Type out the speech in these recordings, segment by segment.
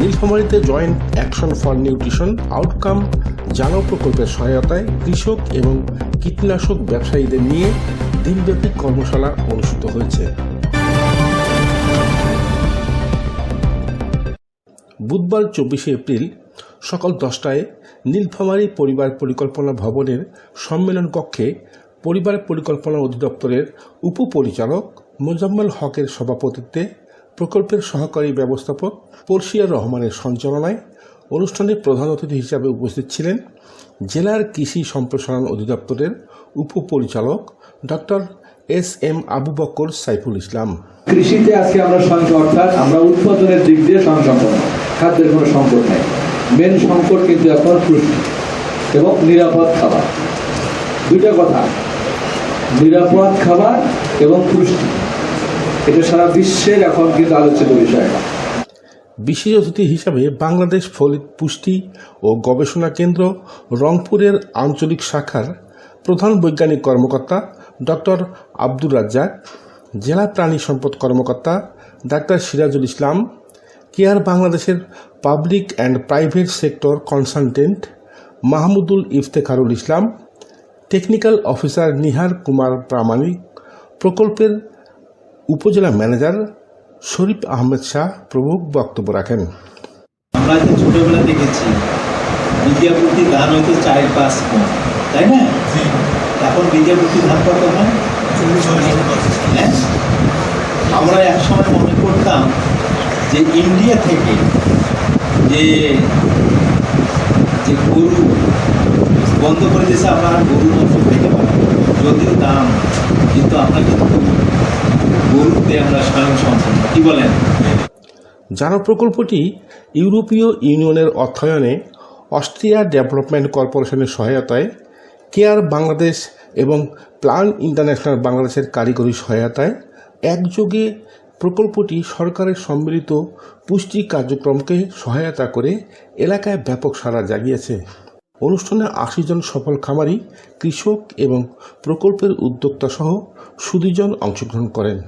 নীলফামারীতে joint action for nutrition outcome, জানো প্রকল্পের সহায়তায় কৃষক এবং কীটনাশক ব্যবসায়ীদের নিয়ে দিনব্যাপী কর্মশালা অনুষ্ঠিত হয়েছে। বুধবার চব্বিশে এপ্রিল সকাল দশটায় নীলফামারী পরিবার পরিকল্পনা ভবনের সম্মেলন কক্ষে পরিবার পরিকল্পনা অধিদপ্তরের উপপরিচালক মোজাম্মেল হকের সভাপতিত্বে প্রকল্পের সহকারী ব্যবস্থাপক পরশিয়া রহমানের সঞ্চালনায় অনুষ্ঠানে প্রধান অতিথি হিসাবে উপস্থিত ছিলেন জেলার কৃষি সম্প্রসারণ অধিদপ্তরের উপপরিচালক doctor S M Abu Bakkar Saiful Islam. কৃষিতে আজকে আমরা সংখ্যা অর্থাৎ আমরা উৎপাদনের দিক দিয়ে সংসম্পন্ন খাদ্যের কোনো সংকট নেই। মেন সংকট কিন্তু এখন পুষ্টি এবং নিরাপদ খাবার। দুইটা কথা, নিরাপদ খাবার এবং পুষ্টি এটা সারা বিশ্বের এখন কিন্তু আলোচিত বিষয়। বিশেষ অতিথি হিসাবে বাংলাদেশ ফলিত পুষ্টি ও গবেষণা কেন্দ্র রংপুরের আঞ্চলিক শাখার প্রধান বৈজ্ঞানিক কর্মকর্তা ডক্টর আব্দুর রাজ্জাক, জেলা প্রাণী সম্পদ কর্মকর্তা ডাক্তার সিরাজুল ইসলাম, কেয়ার বাংলাদেশের public and private sector consultant Mahmudul Iftekharul Islam, technical officer Nihar Kumar Pramanik, প্রকল্পের উপজেলা ম্যানেজার শরীফ আহমেদ শাহ প্রমুখ বক্তব্য রাখেন। আমরা যে ছোটবেলা দেখেছি বিদ্যাপতি ধান হয়তো চার পাঁচ তাই না? এখন বিদ্যাপতি ধান কত হয়? হ্যাঁ? আমরা এক সময় মনে করতাম যে ইন্ডিয়া থেকে যে যে গরু বন্ধ করে দিয়েছে আর গরু মাংস খেতে যদিও দাম, কিন্তু আমরা কিন্তু জানো, প্রকল্পটি ইউরোপীয় ইউনিয়নের অর্থায়নে অস্ট্রিয়া ডেভেলপমেন্ট কর্পোরেশনের সহায়তায়, কেয়ার বাংলাদেশ এবং প্লান ইন্টারন্যাশনাল বাংলাদেশের কারিগরি সহায়তায় একযোগে প্রকল্পটি সরকারের সম্মিলিত পুষ্টি কার্যক্রমকে সহায়তা করে এলাকায় ব্যাপক সাড়া জাগিয়েছে। অনুষ্ঠানে আশি জন সফল খামারি কৃষক এবং প্রকল্পের উদ্যোক্তা সহ সুদীজন অংশগ্রহণ করেন।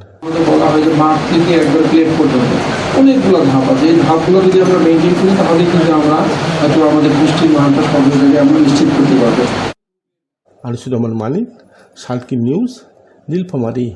বলা হয় যে মাঠ থেকে একবার প্লেট পর্যন্ত অনেকগুলো ধাপ আছে। এই ধাপগুলো যদি আমরা মেনটেন করি তাহলে কিন্তু আমরা হয়তো আমাদের পুষ্টির মানটা সব জায়গায় আমরা নিশ্চিত করতে পারব। আনিসুর রহমান মানিক সালকি নিউজ নীলফামারী।